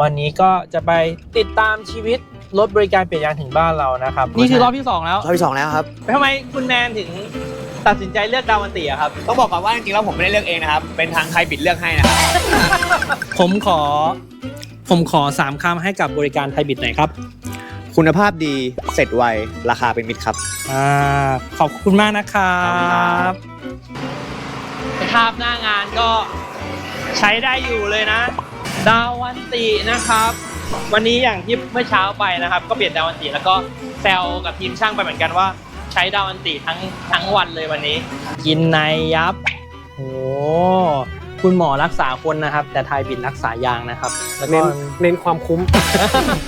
วันนี้ก็จะไปติดตามชีวิตรถบริการเปลี่ยนยางถึงบ้านเรานะครับ นี่คือรอบที่ 2 แล้วรอบที่สองแล้วครับ ทำไมคุณแมนถึงตัดสินใจเลือกดาวันตีอะครับ ต้องบอกก่อนว่าจริงๆแล้วผมไม่ได้เลือกเองนะครับ เป็นทางไทยบิดเลือกให้นะครับผมขอ ผมขอ 3คำให้กับบริการไทยบิดหน่อยครับ คุณภาพดีเสร็จไวราคาเป็นมิตรครับ อ่า ขอบคุณมากนะครัขอบคุณครับบภาพหน้างานก็ใช้ได้อยู่เลยนะ ดาวันตินะครับ วันนี้อย่างที่เมื่อเช้าไปนะครับ ก็เปลี่ยนดาวันติแล้วก็แซวกับทีมช่างไปเหมือนกันว่า ใช้ดาวันติทั้งทั้งวันเลยวันนี้ กินในยับโอ้ คุณหมอรักษาคนนะครับ แต่ไทยบิดรักษายางนะครับแล้วก็ เน้นเน้นความคุ้ม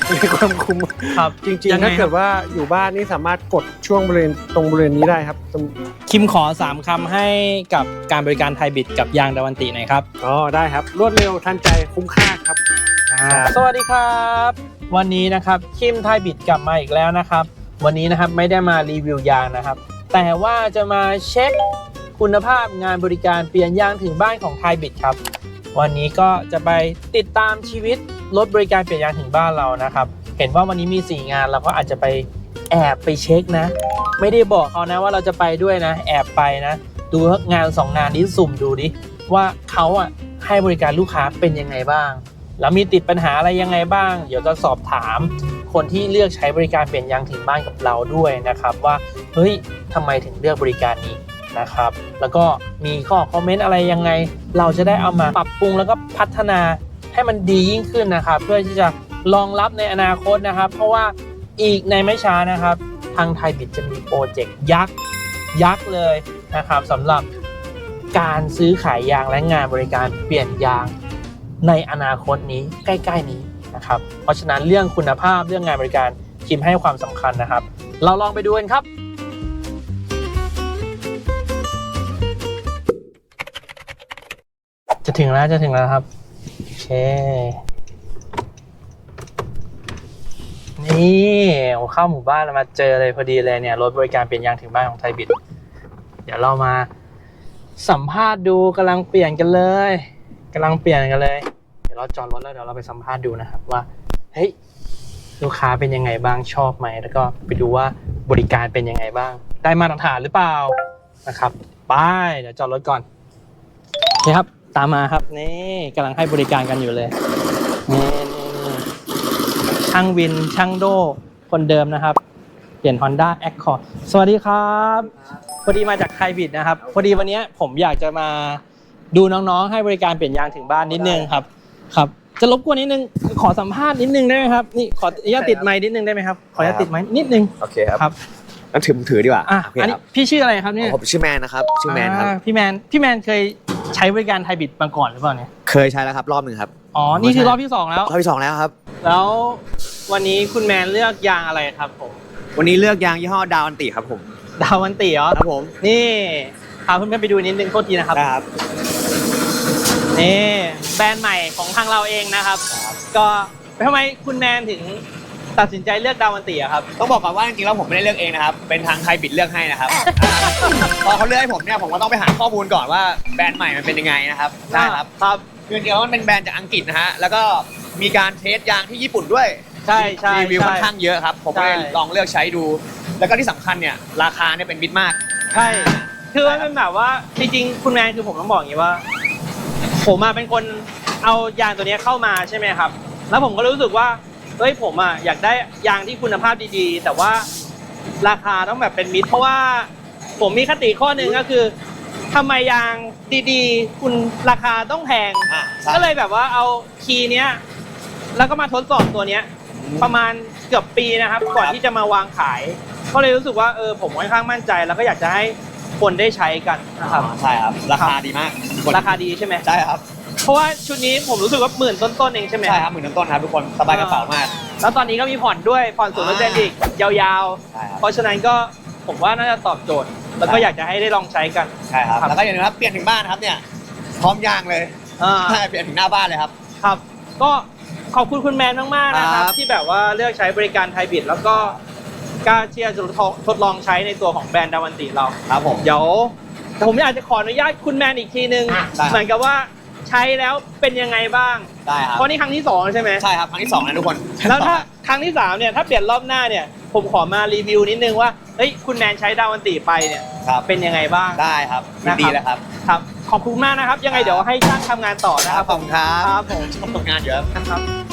เน้นความคุ้ม ครับจริงยังๆไง ถ้าเกิดว่าอยู่บ้านนี่สามารถกดช่วงบริเวณตรงบริเวณนี้ได้ครับตรงคิมขอ 3คำให้กับการบริการไทยบิดกับยางดาวันติหน่อยครับ อ๋อได้ครับ รวดเร็วทันใจคุ้มค่าครับครับสวัสดีครับ วันนี้นะครับคิมไทยบิดกลับมาอีกแล้วนะครับ วันนี้นะครับไม่ได้มารีวิวยางนะครับ แต่ว่าจะมาเช็ค คุณภาพงานบริการเปลี่ยนยางถึงบ้านของไทยบิดครับ วันนี้ก็จะไปติดตามชีวิตรถบริการเปลี่ยนยางถึงบ้านเรานะครับ เห็นว่าวันนี้มี 4 งานเราก็อาจจะไปแอบไปเช็คนะ ไม่ได้บอกเขานะว่าเราจะไปด้วยนะ แอบไปนะ ดูงาน 2 งานนี้สุ่มดูดิว่าเขาอะให้บริการลูกค้าเป็นยังไงบ้าง แล้วมีติดปัญหาอะไรยังไงบ้าง เดี๋ยวจะสอบถามคนที่เลือกใช้บริการเปลี่ยนยางถึงบ้านกับเราด้วยนะครับ ว่าเฮ้ยทำไมถึงเลือกบริการนี้ นะครับ แล้วก็มีข้อคอมเมนต์อะไรยังไง เราจะได้เอามาปรับปรุงแล้วก็พัฒนาให้มันดียิ่งขึ้นนะครับ เพื่อที่จะรองรับในอนาคตนะครับ เพราะว่าอีกในไม่ช้านะครับ ทางไทยบิดจะมีโปรเจกต์ยักษ์ยักษ์เลยนะครับสำหรับการซื้อขายยางและงานบริการเปลี่ยนยางในอนาคตนี้ใกล้ ๆ นี้นะครับ เพราะฉะนั้นเรื่องคุณภาพเรื่องงานบริการคิมให้ความสำคัญนะครับ เราลองไปดูกันครับ ถึงแล้วจะถึงแล้วครับ โอเค นี่ผมเข้าหมู่บ้านแล้วมาเจอเลยพอดีเลยเนี่ย รถบริการเปลี่ยนยางถึงบ้านของไทยบิด เดี๋ยวเรามาสัมภาษณ์ดูกำลังเปลี่ยนกันเลยกำลังเปลี่ยนกันเลย เดี๋ยวเราจอดรถแล้วเดี๋ยวเราไปสัมภาษณ์ดูนะครับว่า เฮ้ยลูกค้าเป็นยังไงบ้างชอบไหมแล้วก็ไปดูว่าบริการเป็นยังไงบ้าง ได้มาตรฐานหรือเปล่านะครับไปเดี๋ยวจอดรถก่อนโอเคครับ ตามมาครับนี่กำลังให้บริการกันอยู่เลยนี่นี่นี่ช่างวินช่างโดคนเดิมนะครับ เปลี่ยน Honda Accord สวัสดีครับ พอดีมาจากไทยบิดนะครับ พอดีวันนี้ผมอยากจะมาดูน้องๆ ให้บริการเปลี่ยนยางถึงบ้านนิดนึงครับ ครับ จะรบกวนนิดนึงขอสัมภาษณ์นิดนึงได้ไหมครับนี่ขออนุญาตติดไมค์นิดนึงได้ไหมครับขออนุญาตติดไมค์นิดนึงโอเคครับ ครับ งั้นถือมือถือดีกว่าอะโอเคอันคนี้รับพี่ชื่ออะไรครับเนี่ยผมชื่อแมนนะครับชื่อแมนครับาพี่แมนพี่แมนเคยใช้บริการไทยบิดมาก่อนหรือเปล่าเนี่ยเคยใช้แล้วครับรอบหนึ่งครับอ๋อนี่คือรอบที่สองแล้ว รอบที่สองแล้วครับ แล้ววันนี้คุณแมนเลือกยางอะไรครับผมวันนี้เลือกยางยี่ห้อดาวอันติครับผมดาววันตีเหรอครับผมนี่พาเพื่อนๆไปดูนิดนึงโทษทีนะครับได้ครับ นี่แบรนด์ใหม่ของทางเราเองนะครับ ก็ทำไมคุณแมนถึง ตัดสินใจเลือกดาวันตีอะครับ ต้องบอกก่อนว่าจริงๆแล้วผมไม่ได้เลือกเองนะครับ เป็นทางไทยบิดเลือกให้นะครับพอเขาเลือกให้ผมเนี่ยผมก็ต้องไปหาข้อมูลก่อนว่าแบรนด์ใหม่มันเป็นยังไงนะครับใช่ครับครับ คือจริงๆแล้วมันเป็นแบรนด์จากอังกฤษนะฮะแล้วก็มีการเทสยางที่ญี่ปุ่นด้วยใช่ใช่รีวิวใช่ค่อนข้างเยอะครับผมก็เลยใช่ ลองเลือกใช้ดู แล้วก็ที่สำคัญเนี่ยราคาเนี่ยเป็นมิตรมาก ใช่ คือมันเป็นแบบว่าจริงๆ คุณแมนคือผมต้องบอกอย่างนี้ว่า ผมอะเป็นคนเอายางตัวเนี้ยเข้ามาใช่ไหมครับ แล้วผมก็รู้สึกว่า เฮ้ยผมอะอยากได้ยางที่คุณภาพดีๆ แต่ว่าราคาต้องแบบเป็นมิตร เพราะว่าผมมีคติข้อหนึ่งก็คือทำไมยางดีๆ คุณราคาต้องแพง อ่าใช่ก็เลยแบบว่าเอาคีย์เนี้ย แล้วก็มาทดสอบตัวเนี้ย ประมาณเกือบปีนะครับ ก่อนที่จะมาวางขาย ก็เลยรู้สึกว่าเออผมค่อนข้างมั่นใจ แล้วก็อยากจะให้คนได้ใช้กันนะครับ ใช่ครับ ราคาดีมากราคาดีใช่ไหม ใช่ครับเพ ราะว่าชุดนี้ผมรู้สึกว่าหมื่นต้นๆเองใช่ไหมใช่ครับหมื่นต้นๆครับทุกคนสบายกระเป๋ามาก แล้วตอนนี้ก็มีผ่อนด้วยผ่อนศูนย์เปอร์เซ็นต์อีกยาวใช่ครัๆบเพราะฉะนั้นก็ผมว่าน่าจะตอบโจทย์ แล้วก็อยากจะให้ได้ลองใช้กัน ใช่ครับครับ แล้วก็อย่าลืมนะครับเปลี่ยนถึงบ้านนะครับเนี่ยพร้อมยางเลยอ่าใช่เปลี่ยนถึงหน้าบ้านเลยครับ ครับ ก็ขอบคุณคุณแมนมากๆนะครับ ครับ ที่แบบว่าเลือกใช้บริการไทยบิดแล้วก็กล้าที่จะทดลองใช้ในตัวของแบรนด์ดาวันติเรา ครับผม เดี๋ยวผมอยากจะขออนุญาตคุณแมนอีกทีนึง ได้ เหมือนกับว่า ใช้แล้วเป็นยังไงบ้าง ได้ครับ เพราะนี่ครั้งที่สองใช่ไหม ใช่ครับ ครั้งที่สองนะทุกคนแล้วถ้าครั้งที่สามเนี่ยถ้าเปลี่ยนรอบหน้าเนี่ย ผมขอมารีวิวนิดนึงว่าเฮ้ยคุณแมนใช้ดาวันติไปเนี่ย ครับ เป็นยังไงบ้าง ได้ครับยินดีแล้วครับ ครับ ขอบคุณมากนะครับ ยังไงเดี๋ยวให้ช่างทำงานต่อนะคครัรับบขอบคุณครับ ครับผมชอบทำงานเยอะนะครับ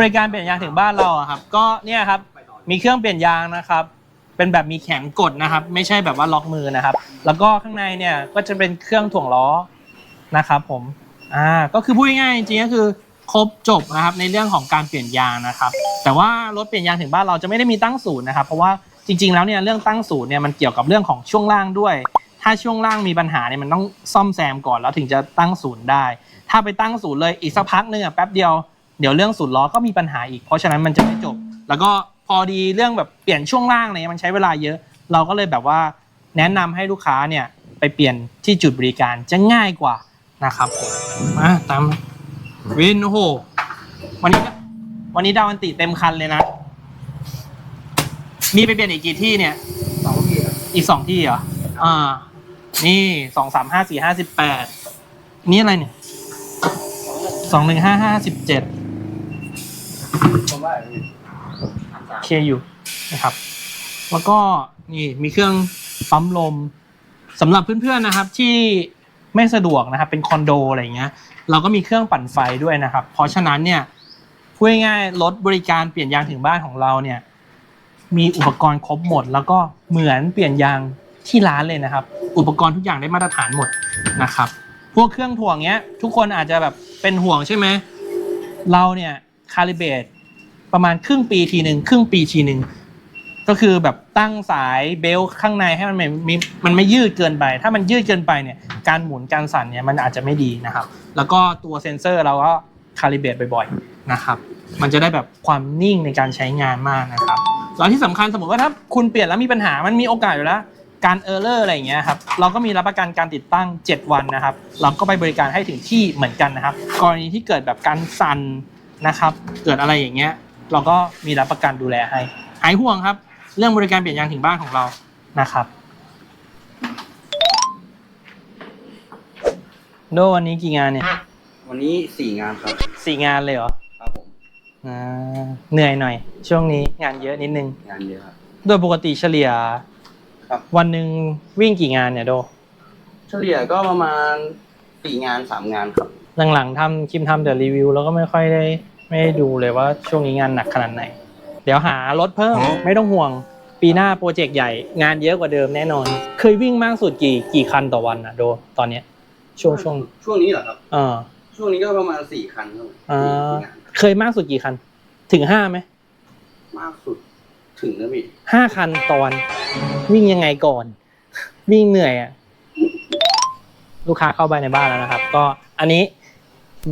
บริการเปลี่ยนยางถึงบ้านเราอะครับ ก็เนี่ยครับมีเครื่องเปลี่ยนยางนะครับ เป็นแบบมีแข็งกดนะครับ ไม่ใช่แบบว่าล็อกมือนะครับ แล้วก็ข้างในเนี่ยก็จะเป็นเครื่องถ่วงล้อนะครับผมอ่าก็คือพูดง่ายๆจริงๆก็คือครบจบนะครับในเรื่องของการเปลี่ยนยางนะครับ แต่ว่ารถเปลี่ยนยางถึงบ้านเราจะไม่ได้มีตั้งศูนย์นะครับ เพราะว่าจริง ๆ แล้วเนี่ยเรื่องตั้งศูนย์เนี่ยมันเกี่ยวกับเรื่องของช่วงล่างด้วย ถ้าช่วงล่างมีปัญหาเนี่ยมันต้องซ่อมแซมก่อนแล้วถึงจะตั้งศูนย์ได้ ถ้าไปตั้งศูนย์เลยอีกสักพักหนึงอะแป๊บเดียว เดี๋ยวเรื่องศูนย์ล้อก็มีปัญหาอีก เพราะฉะนั้นมันจะไม่จบ แล้วก็พอดีเรื่องแบบเปลี่ยนช่วงล่างอะไรเนี่ยมันใช้เวลาเยอะ เราก็เลยแบบว่าแนะนำให้ลูกค้าเนี่ยไปเปลี่ยนที่จุดบริการจะง่ายกว่านะครับผมมาตามวินโอ้โหวันนี้ก็วันนี้ดาวันติเต็มคันเลยนะ มีไปเปลี่ยนอีกกี่ที่เนี่ย สองทีอีกสองที่เหรอ อ่า นี่สองสามห้าสี่ห้าสิบแปด นี่อะไรเนี่ย สองหนึ่งห้าห้าสิบเจ็ด ผมว่าเคอยู่นะครับ แล้วก็นี่มีเครื่องปั๊มลมสำหรับเพื่อนๆนะครับที่ไม่สะดวกนะครับ เป็นคอนโดอะไรอย่างเงี้ย เราก็มีเครื่องปั่นไฟด้วยนะครับ เพราะฉะนั้นเนี่ยพูดง่ายๆรถบริการเปลี่ยนยางถึงบ้านของเราเนี่ย มีอุปกรณ์ครบหมด แล้วก็เหมือนเปลี่ยนยางที่ร้านเลยนะครับ อุปกรณ์ทุกอย่างได้มาตรฐานหมดนะครับ พวกเครื่องถ่วงเนี้ย ทุกคนอาจจะแบบเป็นห่วงใช่ไหมเราเนี่ย คาลิเบตประมาณครึ่งปีทีหนึ่งครึ่งปีทีหนึ่งก็คือแบบตั้งสายเบลต์ข้างในให้มันไม่มันไม่ยืดเกินไป ถ้ามันยืดเกินไปเนี่ยการหมุนการสั่นเนี่ยมันอาจจะไม่ดีนะครับ แล้วก็ตัวเซ็นเซอร์เราก็คาลิเบตบ่อยๆนะครับ มันจะได้แบบความนิ่งในการใช้งานมากนะครับแล้วที่สำคัญสมมติว่าถ้าคุณเปลี่ยนแล้วมีปัญหามันมีโอกาสอยู่แล้วการเออร์เลอร์อะไรอย่างเงี้ยครับเราก็มีรับประกันการติดตั้ง 7 วันนะครับ เราก็ไปบริการให้ถึงที่เหมือนกันนะครับ กรณีที่เกิดแบบการสั่น นะครับ เกิดอะไรอย่างเงี้ย เราก็มีรับประกันดูแลให้หายห่วงครับ เรื่องบริการเปลี่ยนยางถึงบ้านของเรานะครับโดวันนี้กี่งานเนี่ยวันนี้สี่งานครับสี่งานเลยเหรอครับผมอ่าเหนื่อยหน่อย ช่วงนี้งานเยอะนิดนึง งานเยอะครับโดยปกติเฉลี่ยครับวันหนึ่งวิ่งกี่งานเนี่ยโด เฉลี่ยก็ประมาณสี่งานสามงานครับหลังๆทำคิมทำแต่รีวิวแล้วก็ไม่ค่อยได้ ไม่ได้ดูเลยว่าช่วงนี้งานหนักขนาดไหน เดี๋ยวหารถเพิ่มไม่ต้องห่วง ปีหน้าโปรเจกต์ใหญ่งานเยอะกว่าเดิมแน่นอน เคยวิ่งมากสุดกี่กี่คันต่อวันอะโดตอนเนี้ย ช่วงช่วงช่วงนี้เหรอครับเออช่วงนี้ก็ประมาณสี่คันครับผมอ่าสี่งานเคยมากสุดกี่คัน ถึงห้าไหมมากสุดถึงนะพี่ห้าคันต่อวัน วิ่งยังไงก่อน วิ่งเหนื่อยอะลูกค้าเข้าไปในบ้านแล้วนะครับ ก็อันนี้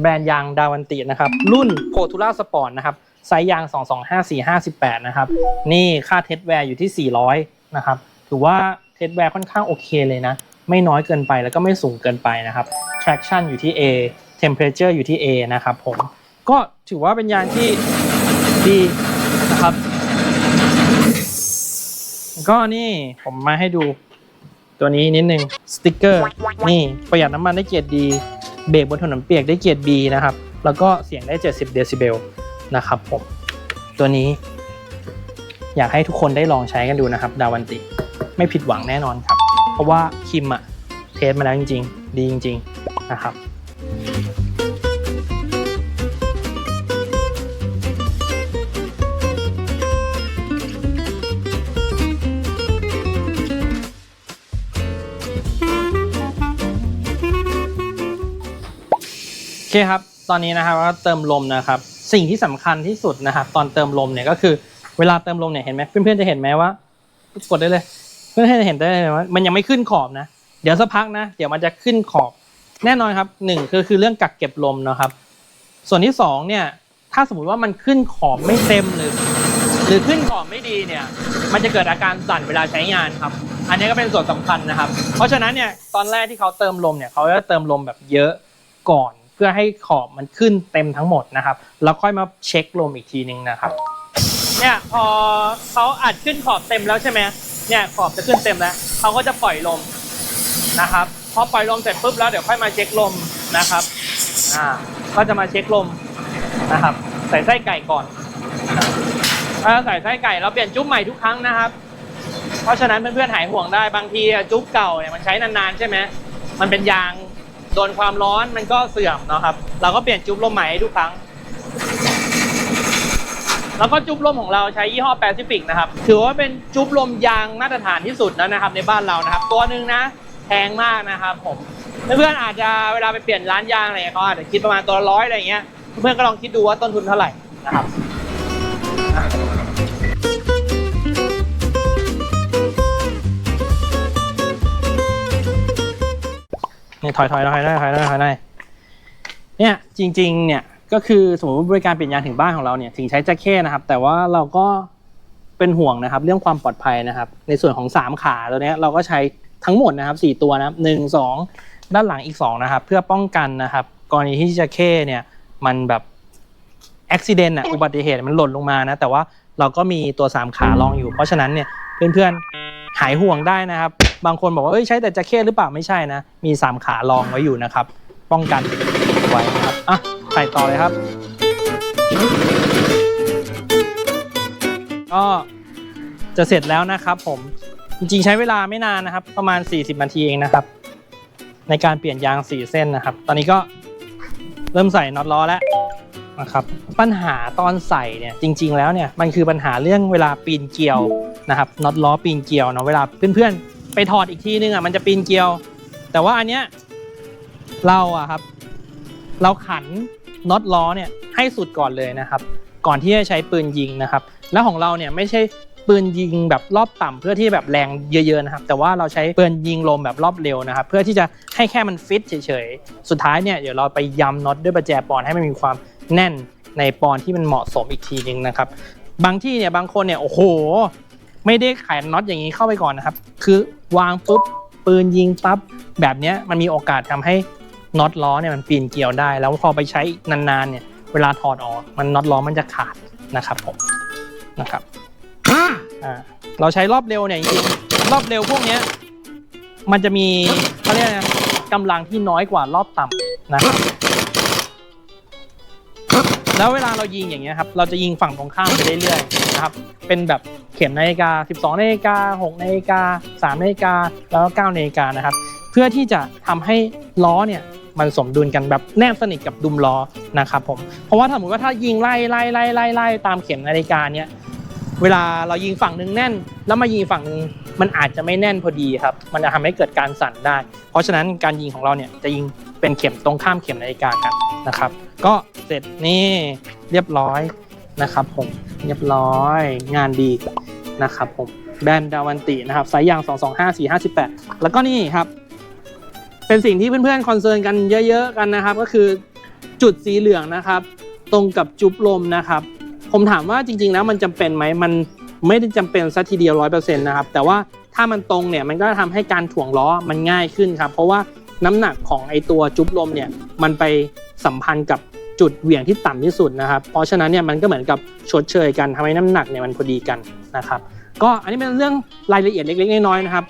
แบรนด์ยางดาวันตินะครับ รุ่นโ o ทูล่าสปอร์ตนะครับ ไซส์ยาง 225 458 นะครับ นี่ค่าเทสแวร์อยู่ที่ 400 นะครับ ถือว่าเทสแวร์ค่อนข้างโอเคเลยนะ ไม่น้อยเกินไปแล้วก็ไม่สูงเกินไปนะครับ traction อยู่ที่ A temperature อยู่ที่ A นะครับผม ก็ถือว่าเป็นยางที่ดีนะครับ ก็นี่ผมมาให้ดูตัวนี้นิดนึงสติกเกอร์ นี่ประหยัดน้ำมันได้เกียรติดี เบรกบนถนนเปียกได้เกียรติ B นะครับ แล้วก็เสียงได้ 70 เดซิเบลนะครับผม ตัวนี้ อยากให้ทุกคนได้ลองใช้กันดูนะครับ ดาวันติ ไม่ผิดหวังแน่นอนครับ เพราะว่าคิมอะเทสมาแล้วจริง ๆ ดีจริง ๆ นะครับ อเคครับ ตอนนี้นะครับก็เติมลมนะครับ สิ่งที่สำคัญที่สุดนะครับ ตอนเติมลมเนี่ยก็คือเวลาเติมลมเนี่ยเห็นไหมเพื่อนๆจะเห็นไหมว่ากดได้เลย เพื่อนๆจะเห็นได้เลยว่ามันยังไม่ขึ้นขอบนะ เดี๋ยวสักพักนะ เดี๋ยวมันจะขึ้นขอบ แน่นอนครับหนึ่งคือคือเรื่องกักเก็บลมนะครับ ส่วนที่สองเนี่ย ถ้าสมมติว่ามันขึ้นขอบไม่เต็มหรือหรือขึ้นขอบไม่ดีเนี่ย มันจะเกิดอาการสั่นเวลาใช้งานครับ อันนี้ก็เป็นส่วนสำคัญนะครับ เพราะฉะนั้นเนี่ยตอนแรกที่เขาเติมลมเนี่ยเขาจะเติมลมแบบเยอะก่อน พื่อให้ขอบมันขึ้นเต็มทั้งหมดนะครับ แล้วค่อยมาเช็คลมอีกทีนึงนะครับ เนี่ยพอเขาอัดขึ้นขอบเต็มแล้วใช่ไหมเนี่ยขอบจะขึ้นเต็มแล้วเขาก็จะปล่อยลมนะครับพอปล่อยลมเสร็จปุ๊บแล้วเดี๋ยวค่อยมาเช็คลมนะครับอ่าก็จะมาเช็คลมนะครับ ใส่ไส้ไก่ก่อนถ้าใส่ไส้ไก่เราเปลี่ยนจุ๊บใหม่ทุกครั้งนะครับ เพราะฉะนั้นเพื่อนๆหายห่วงได้บางทีจุ๊บเก่าเนี่ยมันใช้นานๆใช่ไหมมันเป็นยาง โดนความร้อนมันก็เสื่อมเนาะครับ เราก็เปลี่ยนจุ๊บลมใหม่ให้ทุกครั้ง แล้วก็จุ๊บลมของเราใช้ยี่ห้อแปซิฟิกนะครับ ถือว่าเป็นจุ๊บลมยางมาตรฐานที่สุดแล้วนะครับ ในบ้านเรานะครับ ตัวหนึ่งนะแพงมากนะครับ ผมเพื่อนๆอาจจะเวลาไปเปลี่ยนร้านยางอะไรเขาอาจจะคิดประมาณตัวละร้อยอะไรเงี้ย เพื่อนๆก็ลองคิดดูว่าต้นทุนเท่าไหร่นะครับ เนี่ยถอยถอยถอยได้ถอยได้ถอยได้เนี่ยจริง ๆ เนี่ยก็คือสมมติบริการเปลี่ยนยางถึงบ้านของเราเนี่ยถึงใช้แจ็คเก็ตนะครับ แต่ว่าเราก็เป็นห่วงนะครับ เรื่องความปลอดภัยนะครับ ในส่วนของสามขาตัวเนี้ยเราก็ใช้ทั้งหมดนะครับสี่ตัวนะครับหนึ่งสองด้านหลังอีกสองนะครับ เพื่อป้องกันนะครับ กรณีที่แจ็คเก็ตเนี่ยมันแบบอุบิเหตุอะอุบัติเหตุมันหล่นลงมานะ แต่ว่าเราก็มีตัวสามขารองอยู่ เพราะฉะนั้นเนี่ยเพื่อนๆหายห่วงได้นะครับ บางคนบอกว่าเอ้ยใช้แต่แจ็คเก็ตหรือเปล่าไม่ใช่นะ มีสามขารองไว้อยู่นะครับ ป้องกันไว้นะครับอะใส่ต่อเลยครับก็จะเสร็จแล้วนะครับ ผมจริงๆใช้เวลาไม่นานนะครับ ประมาณ 40นาทีเองนะครับ ในการเปลี่ยนยาง4เส้นนะครับ ตอนนี้ก็เริ่มใส่น็อตล้อแล้วนะครับปัญหาตอนใส่เนี่ยจริง ๆ แล้วเนี่ยมันคือปัญหาเรื่องเวลาปีนเกลียวนะครับน็อตล้อปีนเกลียวเนาะเวลาเพื่อนๆ ไปถอดอีกทีนึงอะมันจะปีนเกลียว แต่ว่าอันเนี้ยเราอะครับ เราขันน็อตล้อเนี่ยให้สุดก่อนเลยนะครับ ก่อนที่จะใช้ปืนยิงนะครับ แล้วของเราเนี่ยไม่ใช่ปืนยิงแบบรอบต่ำเพื่อที่แบบแรงเยอะๆนะครับ แต่ว่าเราใช้ปืนยิงลมแบบรอบเร็วนะครับ เพื่อที่จะให้แค่มันฟิตเฉยๆ สุดท้ายเนี่ยเดี๋ยวเราไปย้ำน็อตด้วยประแจปอนให้มันมีความแน่นในปอนที่มันเหมาะสมอีกทีนึงนะครับ บางที่เนี่ยบางคนเนี่ยโอ้โห ไม่ได้ไขน็อตอย่างนี้เข้าไปก่อนนะครับ คือวางปุ๊บปืนยิงปั๊บแบบเนี้ยมันมีโอกาสทำให้น็อตล้อเนี่ยมันปีนเกลียวได้ แล้วพอไปใช้นานๆเนี่ยเวลาถอดออกมันน็อตล้อมันจะขาดนะครับผมนะครับอ่าเราใช้รอบเร็วเนี่ยจริงๆรอบเร็วพวกเนี้ยมันจะมีเขาเรียกนะกำลังที่น้อยกว่ารอบต่ำนะครับ แล้วเวลาเรายิงอย่างเงี้ยครับ เราจะยิงฝั่งตรงข้ามไปเรื่อยๆนะครับ เป็นแบบเข็มนาฬิกา 12นาฬิกา6นาฬิกา3นาฬิกาแล้วก็9นาฬิกานะครับ เพื่อที่จะทำให้ล้อเนี่ยมันสมดุลกันแบบแนบสนิทกับดุมล้อนะครับผม เพราะว่าถ้าสมมติว่าถ้ายิงไล่ไล่ไล่ไล่ไล่ตามเข็มนาฬิกาเนี่ยเวลาเรายิงฝั่งหนึ่งแน่น แล้วมายิงฝั่งหนึ่งมันอาจจะไม่แน่นพอดีครับ มันจะทำให้เกิดการสั่นได้ เพราะฉะนั้นการยิงของเราเนี่ยจะยิง เป็นเข็มตรงข้ามเข็มนาฬิกากันนะครับ ก็เสร็จนี่เรียบร้อยนะครับผมเรียบร้อยงานดีนะครับผมแบรนด์ดาวันตินะครับสายยาง 225 458 แล้วก็นี่ครับ เป็นสิ่งที่เพื่อนๆคอนเซิร์นกันเยอะๆกันนะครับ ก็คือจุดสีเหลืองนะครับ ตรงกับจุบลมนะครับ ผมถามว่าจริงๆแล้วมันจำเป็นไหมมันไม่ได้จำเป็นซะทีเดียวร้อยเปอร์เซ็นต์นะครับ แต่ว่าถ้ามันตรงเนี่ยมันก็ทำให้การถ่วงล้อมันง่ายขึ้นครับ เพราะว่า น้ำหนักของไอตัวจุ๊บลมเนี่ยมันไปสัมพันธ์กับจุดเหวี่ยงที่ต่ำที่สุดนะครับ เพราะฉะนั้นเนี่ยมันก็เหมือนกับชดเชยกันทำให้น้ำหนักเนี่ยมันพอดีกันนะครับ ก็อันนี้เป็นเรื่องรายละเอียดเล็ก ๆ น้อยๆนะครับ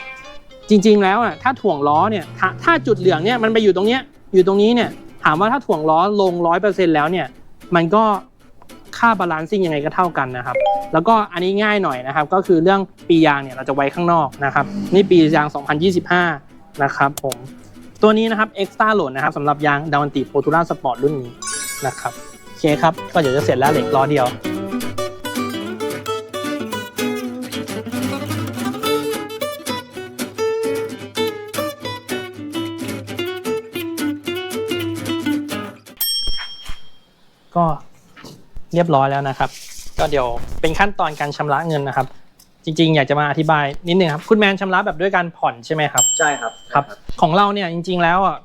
จริงๆแล้วอะถ้าถ่วงล้อเนี่ยถ้าถ้าจุดเหลืองเนี่ยมันไปอยู่ตรงเนี้ยอยู่ตรงนี้เนี่ยถามว่าถ้าถ่วงล้อลงร้อยเปอร์เซ็นต์แล้วเนี่ยมันก็ค่าบาลานซิ่งยังไงก็เท่ากันนะครับ แล้วก็อันนี้ง่ายหน่อยนะครับ ก็คือเรื่องปียางเนี่ยเราจะไว้ข้างนอกนะครับ นี่ปียาง 2025 นะครับผม ตัวนี้นะครับ extra load นะครับสำหรับยางดาวันติโ o ตูล่าสปอร์ตรุ่นนี้นะครับโอเคครับ ก็เดี๋ยวจะเสร็จแล้วเหล็กล้อเดียวก็เรียบร้อยแล้วนะครับ ก็เดี๋ยวเป็นขั้นตอนการชำระเงินนะครับ จริงๆ อยากจะมาอธิบายนิดนึงครับคุณแมนชำระแบบด้วยการผ่อนใช่ไหมครับ ใช่ครับ ครับ ของเราเนี่ยจริง ๆ แล้วอะ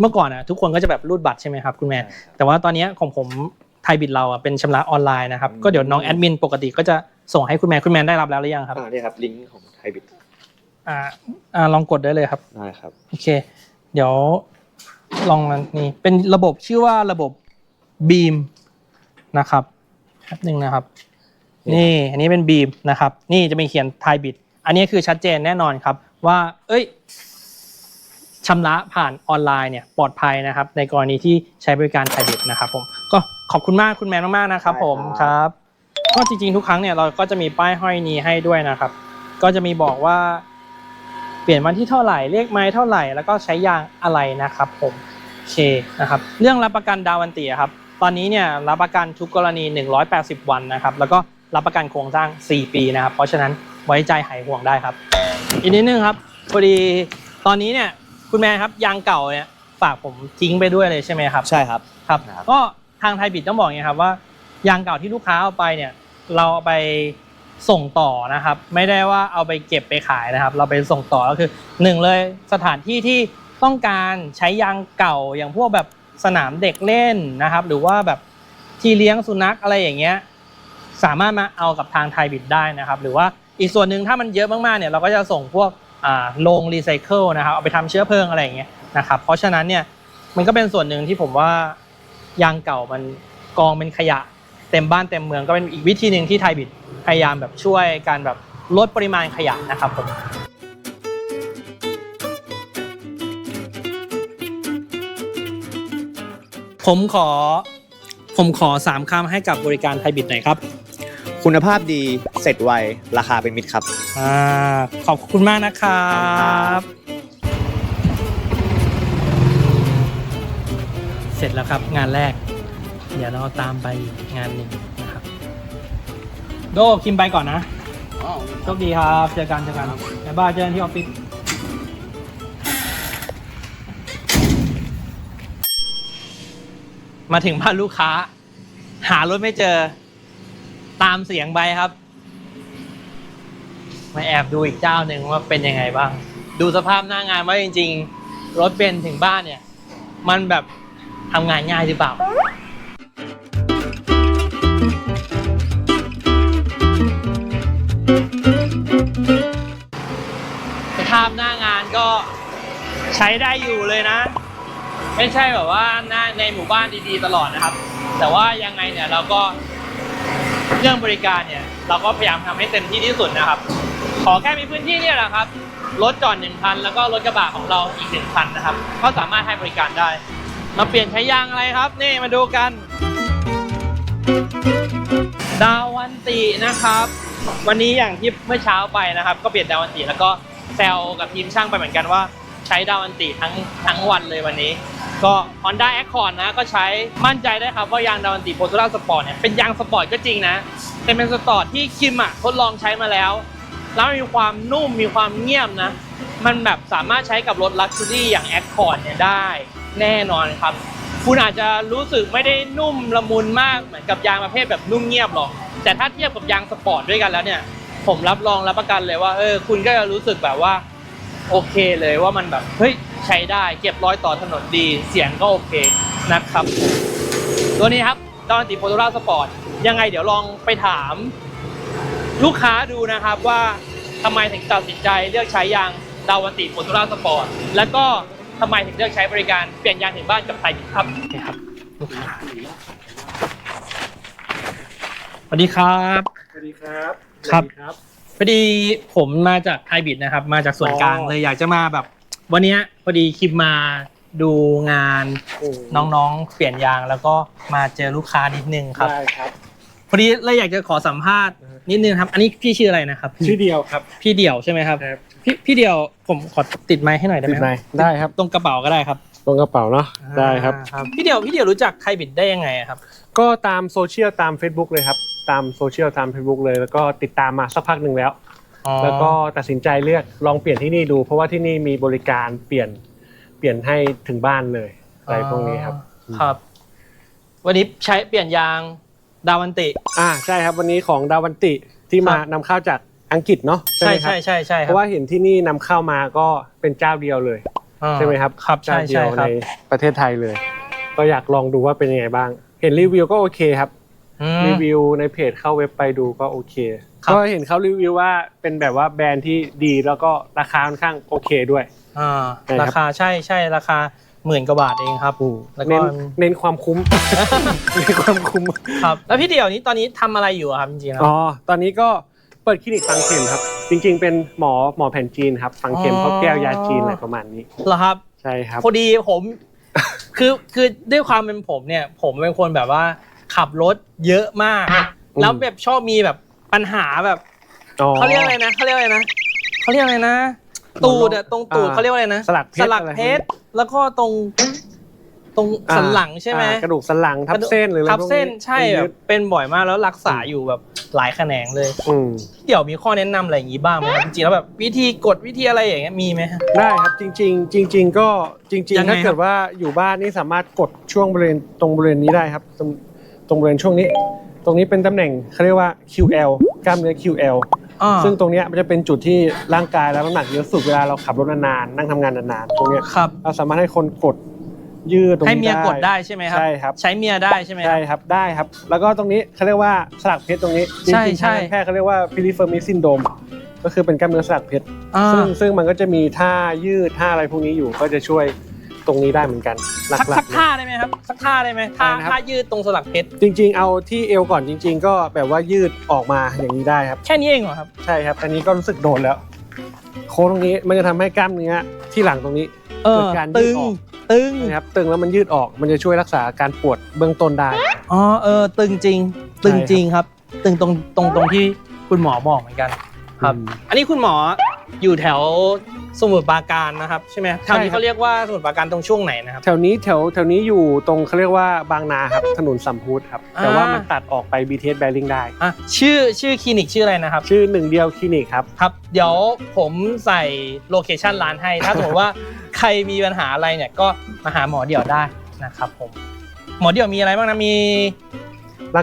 เมื่อก่อนอะทุกคนก็จะแบบรูดบัตรใช่ไหมครับคุณแมน แต่ว่าตอนเนี้ยของผมไทยบิดเราอะเป็นชำระออนไลน์นะครับ ก็เดี๋ยวน้องแอดมินปกติก็จะส่งให้คุณแมนคุณแมนได้รับแล้วหรือยังครับอ่านี่ครับลิงก์ของไทยบิดอ่าอ่าลองกดได้เลยครับ ได้ครับ โอเค เดี๋ยวลองมันนี่เป็นระบบชื่อว่าระบบ Beam นะครับแป๊บหนึ่งนะครับ นี่อันนี้เป็น Beam นะครับ นี่จะมีเขียนไทยบิตอันนี้คือชัดเจนแน่นอนครับว่า เอ้ยชำระผ่านออนไลน์เนี่ยปลอดภัยนะครับ ในกรณีที่ใช้บริการไทยบิตนะครับผมก็ขอบคุณมากคุณแมนมากๆนะครับ ผมครับก็จริงๆทุกครั้งเนี่ยเราก็จะมีป้ายห้อยนี้ให้ด้วยนะครับ ก็จะมีบอกว่า เปลี่ยนวันที่เท่าไหร่เลขไม้เท่าไหร่แล้วก็ใช้ยางอะไรนะครับ ผมโอเคนะครับ เรื่องรับประกันดาวันตีอะครับตอนนี้เนี่ยรับประกันทุกกรณี 180 วันนะครับ แล้วก็ รับประกันโครงสร้าง 4 ปีนะครับ เพราะฉะนั้นไว้ใจหายห่วงได้ครับ อีกนิดนึงครับพอดีตอนนี้เนี่ยคุณแม่ครับยางเก่าเนี่ยฝากผมทิ้งไปด้วยเลยใช่ไหมครับ ใช่ครับครับ ครับ ก็ทางไทยบิดต้องบอกอย่างนี้ครับว่ายางเก่าที่ลูกค้าเอาไปเนี่ย เราเอาไปส่งต่อนะครับ ไม่ได้ว่าเอาไปเก็บไปขายนะครับ เราไปส่งต่อก็คือหนึ่งเลยสถานที่ที่ต้องการใช้ยางเก่าอย่างพวกแบบสนามเด็กเล่นนะครับ หรือว่าแบบที่เลี้ยงสุนัขอะไรอย่างเงี้ย สามารถมาเอากับทางไทยบิดได้นะครับ หรือว่าอีกส่วนหนึ่งถ้ามันเยอะมากๆเนี่ยเราก็จะส่งพวกอ่าโรงรีไซเคิลนะครับเอาไปทำเชื้อเพลิงอะไรอย่างเงี้ยนะครับเพราะฉะนั้นเนี่ยมันก็เป็นส่วนหนึ่งที่ผมว่ายางเก่ามันกองเป็นขยะเต็มบ้านเต็มเมืองก็เป็นอีกวิธีหนึ่งที่ไทยบิดพยายามแบบช่วยการแบบลดปริมาณขยะนะครับผมผมขอผมขอสามคำให้กับบริการไทยบิดหน่อยครับ คุณภาพดีเสร็จไว ราคาเป็นมิตรครับ อ่าขอบคุณมากนะครับ เสร็จแล้วครับงานแรก เดี๋ยวเราตามไปอีกงานหนึ่งนะครับ โดคิมไปก่อนนะโชคดีครับเจอกันเจอกันบ๊ายบายเจอกันที่ออฟฟิศมาถึงบ้านลูกค้า หารถไม่เจอ ตามเสียงไปครับ มาแอบดูอีกเจ้าหนึ่งว่าเป็นยังไงบ้าง ดูสภาพหน้างานว่าจริง ๆ รถเป็นถึงบ้านเนี่ย มันแบบทำงานง่ายหรือเปล่าสภาพหน้างานก็ใช้ได้อยู่เลยนะ ไม่ใช่แบบว่าหน้าในหมู่บ้านดีๆ ตลอดนะครับ แต่ว่ายังไงเนี่ยเราก็ เรื่องบริการเนี่ย เราก็พยายามทำให้เต็มที่ที่สุดนะครับ ขอแค่มีพื้นที่เนี่ยแหละครับรถจอดหนึ่งคันแล้วก็รถกระบะของเราอีกหนึ่งคันนะครับ ก็สามารถให้บริการได้ มาเปลี่ยนใช้ยางอะไรครับ นี่มาดูกัน ดาวันตินะครับ วันนี้อย่างที่เมื่อเช้าไปนะครับ ก็เปลี่ยนดาวันติแล้วก็แซลกับทีมช่างไปเหมือนกันว่า ใช้ดาวันติทั้งทั้งวันเลยวันนี้ ก็ Honda Accord นะก็ใช้มั่นใจได้ครับว่ายางดาวันติโ o ร u สปอร์ตเนี่ยเป็นยางสปอร์ตก็จริงนะ แต่เป็นสปอร์ตที่คิมอะทดลองใช้มาแล้ว แล้วมีความนุ่มมีความเงียบนะ มันแบบสามารถใช้กับรถลักชัวรี่อย่าง Accord เนี่ยได้แน่นอนครับ คุณอาจจะรู้สึกไม่ได้นุ่มละมุนมากเหมือนกับยางประเภทแบบนุ่มเงียบหรอก แต่ถ้าเทียบกับยางสปอร์ตด้วยกันแล้วเนี่ย ผมรับรองรับประกันเลยว่าเออคุณก็จะรู้สึกแบบว่าโอเคเลยว่ามันแบบเฮ้ย ใช้ได้เก็บรอยต่อถนนดี เสียงก็โอเคนะครับ ตัวนี้ครับดอนติโ o ร u สปอร์ตยังไงเดี๋ยวลองไปถาม ลูกค้าดูนะครับว่าทำไมถึงตัดสินใจเลือกใช้ยางดาวันติโ o ร u สปอร์ตแล้วก็ทำไมถึงเลือกใช้บริการเปลี่ยนยางถึงบ้านกับไทยครับนี่ครับลูกค้าสวัสดีครับสวัสดีครับครับสวัสดีครับพอดีผมมาจากไทยบิดนะครับ มาจากส่วนกลางอ๋อเลยอยากจะมาแบบ วันเนี้ยพอดีคิมมาดูงานโอ้น้องๆ เปลี่ยนยางแล้วก็มาเจอลูกค้านิดนึงครับได้ครับ พอดีเลยอยากจะขอสัมภาษณ์นิดนึงครับ อันนี้พี่ชื่ออะไรนะครับ ชื่อเดียวครับ พี่เดี่ยวใช่ไหมครับ ครับพี่พี่เดี่ยวผมขอติดไมค์ให้หน่อยได้ไหติมดคไหมรับได้ครับ ตรงกระเป๋าก็ได้ครับ ตรงกระเป๋าเนาะ ได้ครับอ่าพี่เดี่ยวพี่เดี่ยวรู้จักไทยบิดได้ยังไงอะครับ ก็ตามโซเชียลตาม Facebook เลยครับ ตามโซเชียลตาม Facebook เลย แล้วก็ติดตามมาสักพักหนึ่งแล้วอ๋อ แล้วก็ตัดสินใจเลือกลองเปลี่ยนที่นี่ดู เพราะว่าที่นี่มีบริการเปลี่ยนเปลี่ยนให้ถึงบ้านเลยอะไรพวกนี้ครับ ครับ วันนี้ใช้เปลี่ยนยางดาวันติ อ่าใช่ครับวันนี้ของดาวันติที่มาครับนำเข้าจากอังกฤษเนาะใช่ไหมครับใช่ใช่ใช่คเพรับราะว่าเห็นที่นี่นำเข้ามาก็เป็นเจ้าเดียวเลยอ่าใช่ไหมครับครับใช่เจ้าเดีใช่ยวครัในบประเทศไทยเลย ก็อยากลองดูว่าเป็นยังไงบ้าง เห็นรีวิวก็โอเคครับอืมรีวิวในเพจเข้าเว็บไปดูก็โอเค ครับ ก็เห็นเขารีวิวว่าเป็นแบบว่าแบรนด์ที่ดีแล้วก็ราคาค่อนข้างโอเคด้วย อ่าใช่ครับ ราคาใช่ใช่ราคาหมื่นกว่าบาทเองครับแล้วก็เน้นเน้นความคุ้ม เน้นความคุ้ม ครับแล้วพี่เดี่ยวนี้ตอนนี้ทำอะไรอยู่อะครับจริงๆแล้วอ๋อ ตอนนี้ก็เปิดคลินิกฝังเข็มครับ จริงๆ เป็นหมอหมอแผ่นจีนครับฝังเข็มอ๋อเข้าแก้วยาจีนอะไรประมาณนี้ เหรอครับ ใช่ครับ พอดีผม คือคือด้วยความเป็นผมเนี่ย ผมเป็นคนแบบว่าขับรถเยอะมากอืมแล้วแบบชอบมีแบบ ปัญหาแบบอ๋อ เขาเรียกอะไรนะเขาเรียกอะไรนะเขาเรียกอะไรนะ ตูดอะตรงตูดอ่าเขาเรียกว่าอะไรนะสลักเพชรสลักอะไร เพชรแล้วก็ตรง ตรงสันหลังใช่ไหมอ่ากระดูกสันหลังทับเส้นหรืออะไรทับพวกเส้นใช่มัแบยึบดเป็นบ่อยมากแล้วรักษาอยู่แบบหลายแขนงเลย อืม เดี๋ยวมีข้อแนะนำอะไรอย่างนี้บ้างไหมครับจริงๆแล้วแบบวิธีกดวิธีอะไรอย่างเงี้ยมีไหมฮะ ได้ครับจริง ๆ จริง ๆ ก็จริง ยังๆ ไงถ้าเกิดว่าอยู่บ้านนี่สามารถกดช่วงบริเวณตรงบริเวณนี้ได้ครับ ตรงตรงบริเวณช่วงนี้ ตรงนี้เป็นตำแหน่งเขาเรียกว่า QL กล้ามเนื้อ QL อ่าซึ่งตรงเนี้ยมันจะเป็นจุดที่ร่างกายแล้วน้ำหนักเยอะสุดเวลาเราขับรถนานๆนั่งทำงานนานๆตรงเนี้ยครับ เราสามารถให้คนกดยืดตรงให้นี้เมียกดได้ใช่ไหมครับ ใช่ครับ ใช้เมียได้ใช่ไหมคใช่รับครับ ได้ครับ แล้วก็ตรงนี้เขาเรียกว่าสลักเพชรตรงนี้จใช่ริงๆใช่ ทางการแพทย์เขาเรียกว่าพิลิเฟอร์มิซินโดมก็คือเป็นกล้ามเนื้อสลักเพชร อ่าซึ่งซึ่งมันก็จะมีท่ายืดท่าอะไรพวกนี้อยู่ก็จะช่วย ตรงนี้ได้เหมือนกันหสักลัสักกๆ ท่าได้ไหมครับสักท่าได้ไหมท่าได้นะครับ ท่ายืดตรงสลักเพชรจริงๆ เอาที่เอวก่อนจริง ๆ ก็แบบว่ายืดออกมาอย่างนี้ได้ครับ แค่นี้เองเหรอครับใช่ครับ อันนี้ก็รู้สึกโดนแล้ว โค้งตรงนี้มันจะทำให้กล้ามเนื้อที่หลังตรงนี้ เออเกิดการยืตึดงออก ตึงนะครับตึงแล้วมันยืดออกมันจะช่วยรักษาอาการปวดเบื้องต้นได้ อ๋อเออตึงจริง ตึงจริงครับ ตึงตรงตรงตรงที่คุณหมอบอกเหมือนกัน ครับ อืม อันนี้คุณหมออยู่แถว สมุทรปราการนะครับใช่ไหมแถวนี้ใช่ครับเขาเรียกว่าสมุทรปราการตรงช่วงไหนนะครับ แถวนี้แถวแถวนี้อยู่ตรงเขาเรียกว่าบางนาครับถนนสัมพุทธครับอ่าแต่ว่ามันตัดออกไป BTS แบริ่งได้อะชื่อชื่อคลินิกชื่ออะไรนะครับ ชื่อหนึ่งเดียวคลินิกครับครับ เดี๋ยวผมใส่โลเคชันร้านให้ ถ้าสมมติว่าใครมีปัญหาอะไรเนี่ยก็มาหาหมอเดี่ยวได้นะครับผมหมอเดี่ยวมีอะไรบ้างนะมี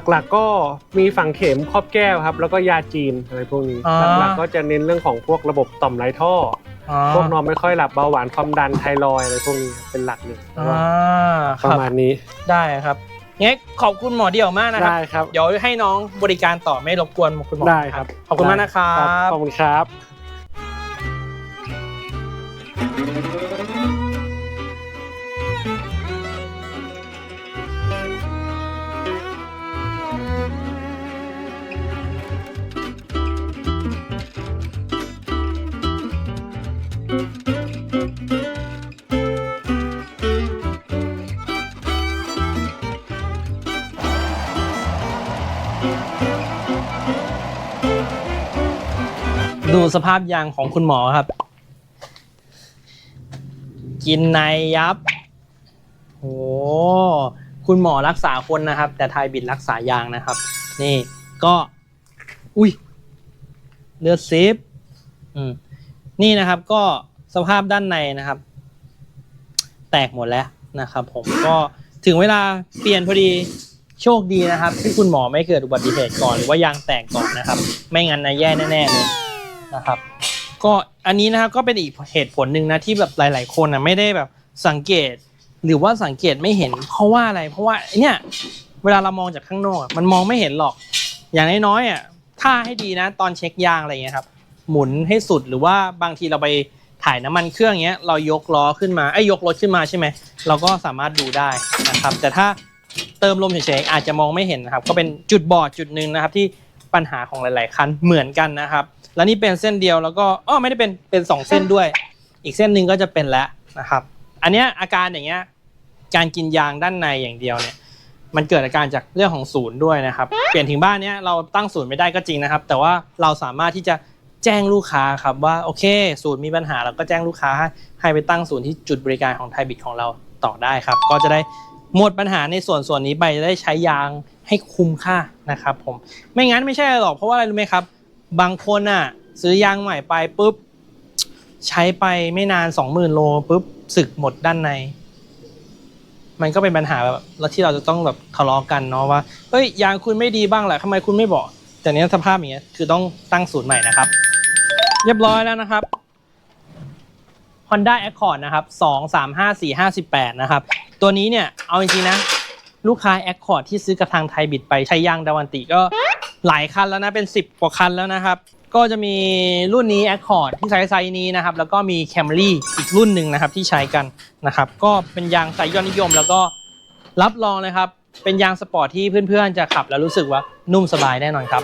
หลักๆก็มีฝังเข็มครอบแก้วครับ แล้วก็ยาจีนอะไรพวกนี้อ่าหลักๆก็จะเน้นเรื่องของพวกระบบต่อมไรท่อ อ๋ออพวกนอนไม่ค่อยหลับเบาหวานความดันไทรอยด์อะไรพวกนี้ครับเป็นหลักเลยอ่าคประรับมาณนี้ได้ครับงั้นขอบคุณหมอเดี่ยวมากนะครับ ได้ครับ เดี๋ยวให้น้องบริการต่อไม่รบกวนคุณหมอได้ครับ ขอบคุณมากนะครับ ขอบคุณครับ สภาพยางของคุณหมอครับ กินในยับโอ้คุณหมอรักษาคนนะครับ แต่ไทยบิดรักษายางนะครับ นี่ก็ อุ้ยเลือดซิปอืมนี่นะครับ ก็สภาพด้านในนะครับ แตกหมดแล้วนะครับ ผมก็ถึงเวลาเปลี่ยนพอดีโชคดีนะครับ ที่คุณหมอไม่เกิดอุบัติเหตุก่อนหรือว่ายางแตกก่อนนะครับ ไม่งั้นนะแย่แน่ๆเลย นะครับ ก็อันนี้นะครับก็เป็นอีกเหตุผลหนึ่งนะที่แบบหลาย ๆ คนนะไม่ได้แบบสังเกต หรือว่าสังเกตไม่เห็น เพราะว่าอะไร เพราะว่าเนี่ยเวลาเรามองจากข้างนอกมันมองไม่เห็นหรอก อย่างน้อยๆอะถ้าให้ดีนะ ตอนเช็คยางอะไรเงี้ยครับ หมุนให้สุดหรือว่าบางทีเราไปถ่ายน้ำมันเครื่องเงี้ยเรายกล้อขึ้นมาไอ้ยยกรถขึ้นมาใช่ไหมเราก็สามารถดูได้นะครับ แต่ถ้าเติมลมเฉยๆอาจจะมองไม่เห็นนะครับ ก็เป็นจุดบอดจุดหนึ่งนะครับที่ปัญหาของหลาย ๆ คันเหมือนกันนะครับ แล้วนี่เป็นเส้นเดียวแล้วก็อ้อไม่ได้เป็นเป็นสองเส้นด้วย อีกเส้นหนึ่งก็จะเป็นแล้วนะครับ อันเนี้ยอาการอย่างเงี้ยการกินยางด้านในอย่างเดียวเนี่ย มันเกิดอาการจากเรื่องของศูนย์ด้วยนะครับ เปลี่ยนถึงบ้านเนี้ยเราตั้งศูนย์ไม่ได้ก็จริงนะครับ แต่ว่าเราสามารถที่จะแจ้งลูกค้าครับว่าโอเค ศูนย์มีปัญหาเราก็แจ้งลูกค้าให้ให้ไปตั้งศูนย์ที่จุดบริการของไทยบิดของเราต่อได้ครับ ก็จะได้หมดปัญหาในส่วนส่วนนี้ไปจะได้ใช้ยางให้คุ้มค่านะครับผมไม่งั้นไม่ใช่หรอกเพราะว่าอะไรรู้ไหมครับ บางคนอะ ซื้อยางใหม่ไปปุ๊บ ใช้ไปไม่นานสองหมื่นโลปุ๊บสึกหมดด้านใน มันก็เป็นปัญหาแบบแล้วที่เราจะต้องแบบทะเลาะกันเนาะว่าเฮ้ยยางคุณไม่ดีบ้างแหละทำไมคุณไม่บอก แต่เนี้ยสภาพอย่างเงี้ยคือต้องตั้งศูนย์ใหม่นะครับ เรียบร้อยแล้วนะครับ Honda Accord นะครับ2 3 5 4 5 8นะครับ ตัวนี้เนี่ย เอาจริงๆนะ ลูกค้า Accord ที่ซื้อกระทางไทยบิดไปใช้ยางดาวันติก็ หลายคันแล้วนะเป็น 10 กว่าคันแล้วนะครับ ก็จะมีรุ่นนี้ Accord ที่ใช้ไซส์นี้นะครับ แล้วก็มี Camry อีกรุ่นหนึ่งนะครับที่ใช้กันนะครับ ก็เป็นยางไซส์ยอดนิยมแล้วก็รับรองเลยครับ เป็นยางสปอร์ตที่เพื่อนๆ จะขับแล้วรู้สึกว่านุ่มสบายแน่นอนครับ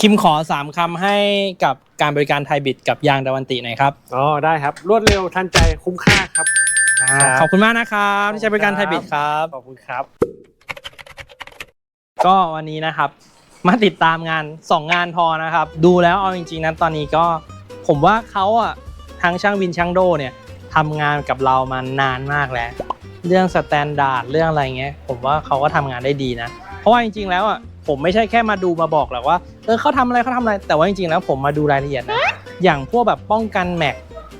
คิมขอ3คำให้กับการบริการไทยบิดกับยางดาวันติหน่อยครับอ๋อได้ครับ รวดเร็วทันใจคุ้มค่าครับครับขอบคุณมากนะครับที่ใช้บริการไทยบิดครับ ขอบคุณครับ ก็วันนี้นะครับ มาติดตามงาน 2 งานพอนะครับ ดูแล้วเอาจริงๆนะตอนนี้ก็ ผมว่าเขาอะทางช่างวินช่างโดเนี่ยทำงานกับเรามานานมากแล้ว เรื่องสแตนดาร์ดเรื่องอะไรเงี้ย ผมว่าเขาก็ทำงานได้ดีนะ เพราะว่าจริงๆแล้วอะ ผมไม่ใช่แค่มาดูมาบอกหรอกว่าเออเขาทำอะไรเขาทำอะไรแต่ว่าจริงๆแล้วผมมาดูรายละเอียดนะอย่างพวกแบบป้องกันแม็ก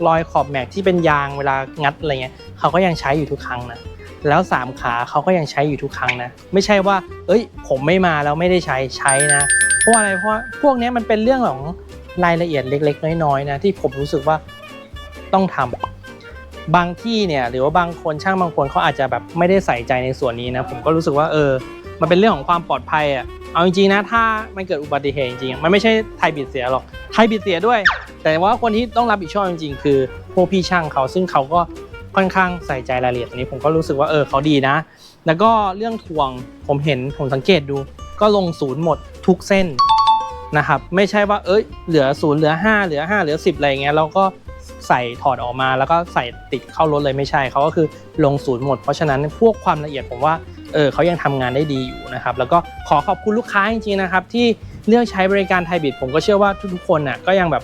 รอยขอบแม็กที่เป็นยางเวลางัดอะไรเงี้ยเขาก็ยังใช้อยู่ทุกครั้งนะแล้วสามขาเขาก็ยังใช้อยู่ทุกครั้งนะไม่ใช่ว่า เอ้ย ผมไม่มาแล้วไม่ได้ใช้ใช้นะ เพราะอะไรเพราะว่าพวกเนี้ยมันเป็นเรื่องของรายละเอียดเล็ก ๆ น้อยๆนะที่ผมรู้สึกว่าต้องทำบางที่เนี่ยหรือว่าบางคนช่างบางคนเขาอาจจะแบบไม่ได้ใส่ใจในส่วนนี้นะผมก็รู้สึกว่าเออ มันเป็นเรื่องของความปลอดภัยอะเอาจริงๆนะถ้ามันเกิดอุบัติเหตุจริงๆมันไม่ใช่ไทยบิดเสียหรอกไทยบิดเสียด้วย แต่ว่าคนที่ต้องรับผิดชอบจริงๆ คือพวกพี่ช่างเขาซึ่งเขาก็ค่อนข้างใส่ใจรายละเอียดตรงนี้ผมก็รู้สึกว่าเออเขาดีนะ แล้วก็เรื่องทวงผมเห็นผมสังเกตดู ก็ลงศูนย์หมดทุกเส้นนะครับไม่ใช่ว่าเอ้ยเหลือศูนย์เหลือ 5 เหลือ 5 เหลือ 10 อะไรอย่างเงี้ยเราก็ใส่ถอดออกมาแล้วก็ใส่ติดเข้ารถเลยไม่ใช่เขาก็คือลงศูนย์หมด เพราะฉะนั้นพวกความละเอียดผมว่า เออเขายังทำงานได้ดีอยู่นะครับ แล้วก็ขอขอบคุณลูกค้าจริงๆนะครับที่เลือกใช้บริการไทยบิดผมก็เชื่อว่าทุกๆคนน่ะก็ยังแบบ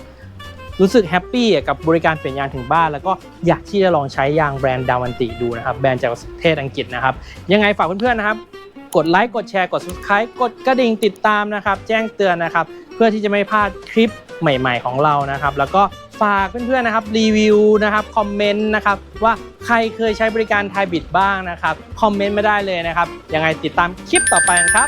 รู้สึกแฮปปี้กับบริการเปลี่ยนยางถึงบ้าน แล้วก็อยากที่จะลองใช้ยางแบรนด์ดาวันติดูนะครับแบรนด์จากประเทศอังกฤษนะครับ ยังไงฝากเพื่อนๆนะครับ กดไลค์กดแชร์กด subscribe กดกระดิ่งติดตามนะครับ แจ้งเตือนนะครับ เพื่อที่จะไม่พลาดคลิปใหม่ ๆ ของเรานะครับ แล้วก็ ฝากเพื่อนๆนะครับรีวิวนะครับคอมเมนต์นะครับว่าใครเคยใช้บริการไทยบิดบ้างนะครับคอมเมนต์มาได้เลยนะครับยังไงติดตามคลิปต่อไปครับ